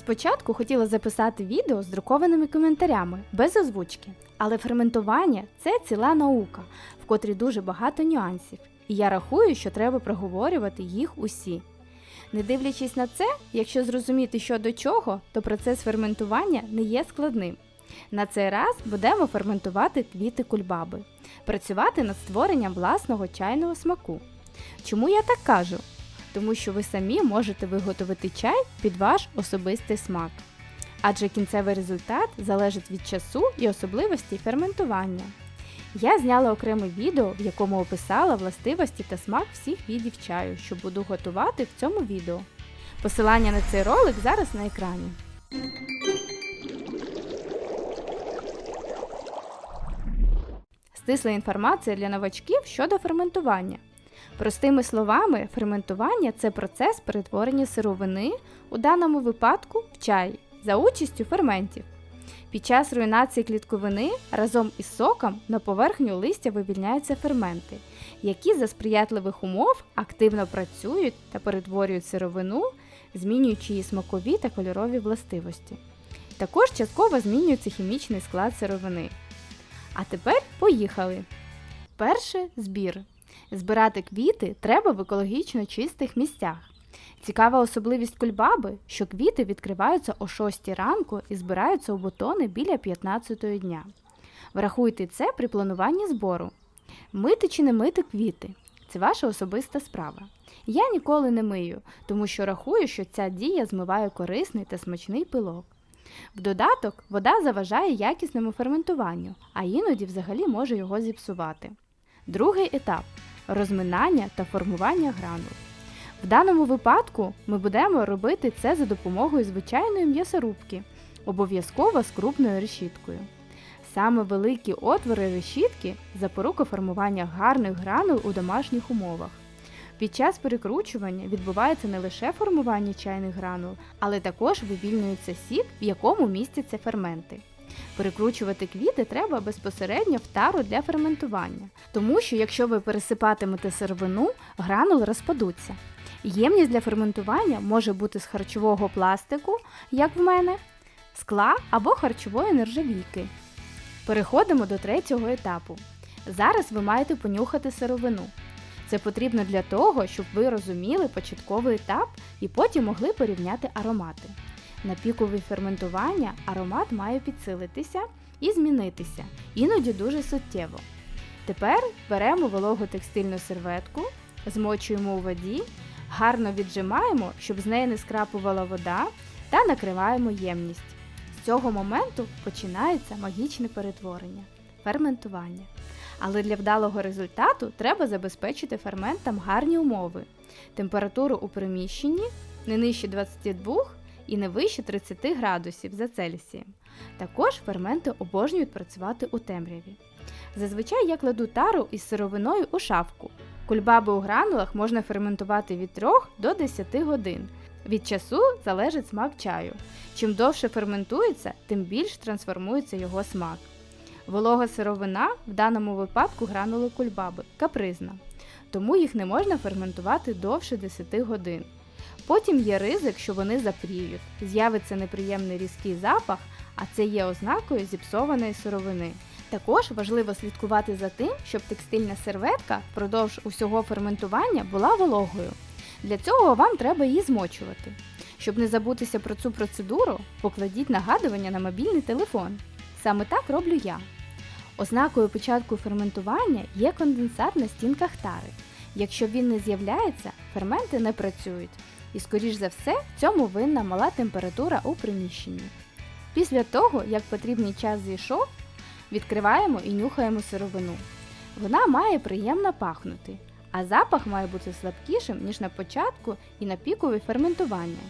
Спочатку хотіла записати відео з друкованими коментарями, без озвучки, але ферментування це ціла наука, в котрій дуже багато нюансів, і я рахую, що треба проговорювати їх усі. Не дивлячись на це, якщо зрозуміти, що до чого, то процес ферментування не є складним. На цей раз будемо ферментувати квіти кульбаби, працювати над створенням власного чайного смаку. Чому я так кажу? Тому що ви самі можете виготовити чай під ваш особистий смак. Адже кінцевий результат залежить від часу і особливостей ферментування. Я зняла окреме відео, в якому описала властивості та смак всіх видів чаю, що буду готувати в цьому відео. Посилання на цей ролик зараз на екрані. Стисла інформація для новачків щодо ферментування. Простими словами, ферментування це процес перетворення сировини, у даному випадку в чай, за участю ферментів. Під час руйнації клітковини разом із соком на поверхню листя вивільняються ферменти, які за сприятливих умов активно працюють та перетворюють сировину, змінюючи її смакові та кольорові властивості. Також частково змінюється хімічний склад сировини. А тепер поїхали. Перше збір. Збирати квіти треба в екологічно чистих місцях. Цікава особливість кульбаби, що квіти відкриваються о 6 ранку і збираються у бутони біля 15 дня. Врахуйте це при плануванні збору. Мити чи не мити квіти це ваша особиста справа. Я ніколи не мию, тому що рахую, що ця дія змиває корисний та смачний пилок. В додаток, вода заважає якісному ферментуванню, а іноді взагалі може його зіпсувати. Другий етап розминання та формування гранул. В даному випадку ми будемо робити це за допомогою звичайної м'ясорубки, обов'язково з крупною решіткою. Саме великі отвори решітки запорука формування гарних гранул у домашніх умовах. Під час перекручування відбувається не лише формування чайних гранул, але також вивільнюється сік, в якому містяться ферменти. Перекручувати квіти треба безпосередньо в тару для ферментування, тому що якщо ви пересипатимете сировину, гранули розпадуться. Ємність для ферментування може бути з харчового пластику, як в мене, скла або харчової нержавійки. Переходимо до третього етапу. Зараз ви маєте понюхати сировину. Це потрібно для того, щоб ви розуміли початковий етап і потім могли порівняти аромати. На пікові ферментування аромат має підсилитися і змінитися, іноді дуже суттєво. Тепер беремо вологу текстильну серветку, змочуємо у воді, гарно віджимаємо, щоб з неї не скрапувала вода, та накриваємо ємність. З цього моменту починається магічне перетворення ферментування. Але для вдалого результату треба забезпечити ферментам гарні умови. Температуру у приміщенні не нижче 22 і не вище 30 градусів за Цельсієм. Також ферменти обожнюють працювати у темряві. Зазвичай я кладу тару із сировиною у шафку. Кульбаби у гранулах можна ферментувати від 3 до 10 годин. Від часу залежить смак чаю. Чим довше ферментується, тим більш трансформується його смак. Волога сировина в даному випадку гранули кульбаби капризна, тому їх не можна ферментувати довше 10 годин. Потім є ризик, що вони запріють, з'явиться неприємний різкий запах, а це є ознакою зіпсованої сировини. Також важливо слідкувати за тим, щоб текстильна серветка впродовж усього ферментування була вологою. Для цього вам треба її змочувати. Щоб не забутися про цю процедуру, покладіть нагадування на мобільний телефон. Саме так роблю я. Ознакою початку ферментування є конденсат на стінках тари. Якщо він не з'являється, ферменти не працюють. І, скоріш за все, в цьому винна мала температура у приміщенні. Після того, як потрібний час зійшов, відкриваємо і нюхаємо сировину. Вона має приємно пахнути, а запах має бути слабкішим, ніж на початку і на пікові ферментування.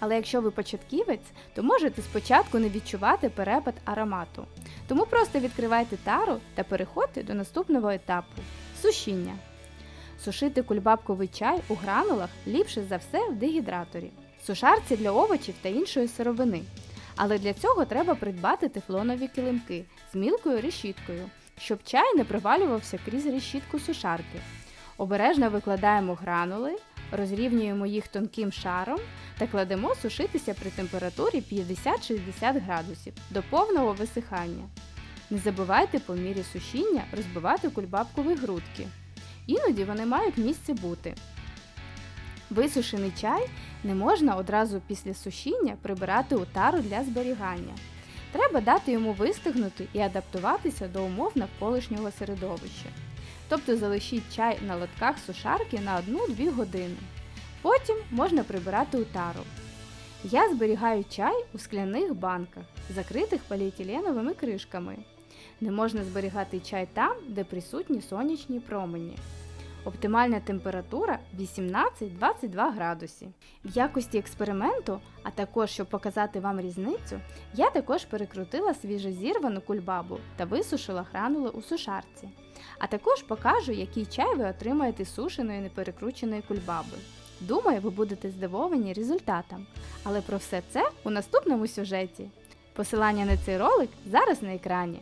Але якщо ви початківець, то можете спочатку не відчувати перепад аромату. Тому просто відкривайте тару та переходьте до наступного етапу сушіння. Сушити кульбабковий чай у гранулах ліпше за все в дегідраторі, сушарці для овочів та іншої сировини. Але для цього треба придбати тефлонові килимки з мілкою решіткою, щоб чай не провалювався крізь решітку сушарки. Обережно викладаємо гранули, Розрівнюємо їх тонким шаром та кладемо сушитися при температурі 50-60 градусів до повного висихання. Не забувайте по мірі сушіння розбивати кульбабкові грудки. Іноді вони мають місце бути. Висушений чай не можна одразу після сушіння прибирати у тару для зберігання. Треба дати йому вистигнути і адаптуватися до умов навколишнього середовища. Тобто залишіть чай на лотках сушарки на 1-2 години. Потім можна прибирати у тару. Я зберігаю чай у скляних банках, закритих поліетиленовими кришками. Не можна зберігати чай там, де присутні сонячні промені. Оптимальна температура 18-22 градуси. В якості експерименту, а також щоб показати вам різницю, я також перекрутила свіжозірвану кульбабу та висушила гранули у сушарці. А також покажу, який чай ви отримаєте сушеної неперекрученої кульбаби. Думаю, ви будете здивовані результатом. Але про все це у наступному сюжеті. Посилання на цей ролик зараз на екрані.